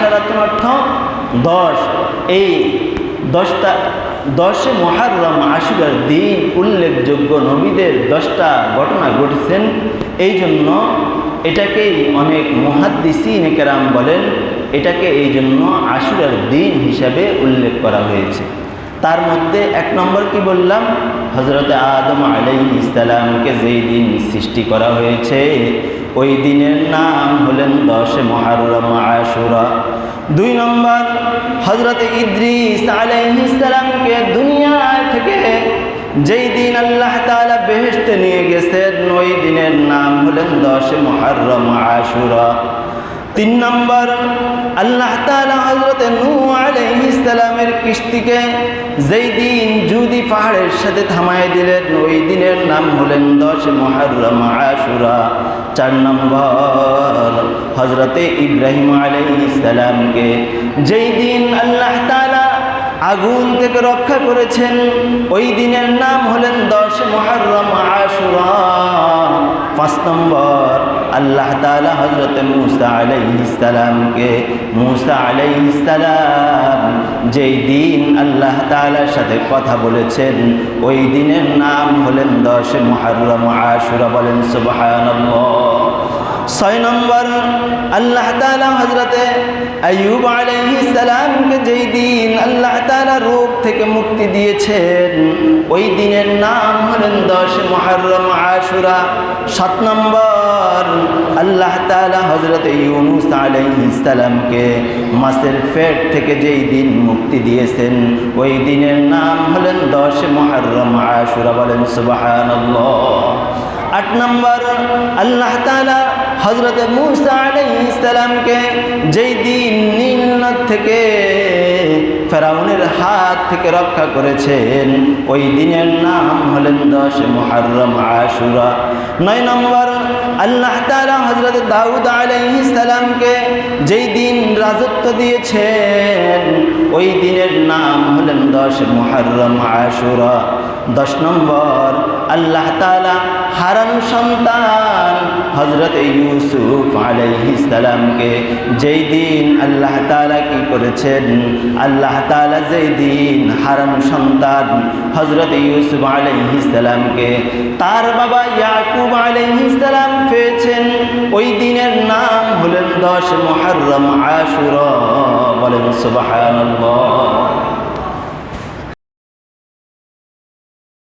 আশারাতুন অর্থ দশ। এই দশটা, দশে মহারম আশুরার দিন উল্লেখযোগ্য নবীদের দশটা ঘটনা ঘটেছেন। এই জন্য এটাকেই অনেক মহাদ্দিসিন কেরাম বলেন, এটাকে এই জন্য আশুরার দিন হিসাবে উল্লেখ করা হয়েছে। তার মধ্যে এক নম্বর কি বললাম? হজরত আদম আলাই ইসলামকে যেই দিন সৃষ্টি করা হয়েছে, ওই দিনের নাম হলেন দশে মহারম আশুরা। দুই নম্বর হজরত ইদ্রিস আলাইসালামকে দুনিয়া থেকে যেই দিন আল্লাহ তালা বেহেশতে নিয়ে গেছেন, ওই দিনের নাম হলেন দশে মহারম আশুরা। তিন নম্বর, আল্লাহ তালা হজরত নূ আলাইহিসালামের কিস্তিকে যেই দিন জুদি পাহাড়ের সাথে থামাই দিলেন, ওই দিনের নাম হলেন দশ মহারম আশুরা। চার নম্বর হজরতে ইব্রাহিম আলাইহিসালামকে যেই দিন আল্লাহ তাআলা আগুন থেকে রক্ষা করেছেন। ওই দিনের নাম হলেন দশ মহারম আশুরা। পাঁচ নম্বর, আল্লাহ তালা হজরত মুসা আলাইসালামকে মুসা আলাইসালাম যেই দিন আল্লাহ তালার সাথে কথা বলেছেন, ওই দিনের নাম হলেন দশ মহারম আশুরা বলেন সুবহানাল্লাহ। ছয় নম্বর, আল্লাহ তালা হজরতে আয়ুব আলাইহিস সালামকে যেই দিন থেকে মুক্তি দিয়েছেন। ওই দিনের নাম হলেন দশ মহরম আশুরা। সাত নম্বর, আল্লাহ তালা হজরতে ইউনুস আলাইহিস সালামকে মাসের ফেট থেকে যেই দিন মুক্তি দিয়েছেন, ওই দিনের নাম হলেন দশ মহরম আশুরা বলেন সুবহানাল্লাহ। আট নম্বর, আল্লাহ তালা হজরত মুসা আলাইসালামকে যেই দিন নীল থেকে ফেরাউনের হাত থেকে রক্ষা করেছেন। ওই দিনের নাম হলেন দশ মহারম আশুরা। নয় নম্বর, আল্লাহ তালা হজরত দাউদ আলাইসালামকে যেই দিন রাজত্ব দিয়েছেন, ওই দিনের নাম হলেন দশ মহারম আশুরা। দশ নম্বর, আল্লাহ তালা হারানো সন্তান হজরত ইউসুফ আলাইহিসালামকে যেই দিন আল্লাহ তালা কি করেছেন? আল্লাহ তালা যেই দিন হারানো সন্তান হজরত ইউসুফ আলাইহিসালামকে তার বাবা ইয়াকুব আলাইহিসালাম পেয়েছেন। ওই দিনের নাম হলেন দশ মহরম আশুর। বলেন সুবহানাল্লাহ।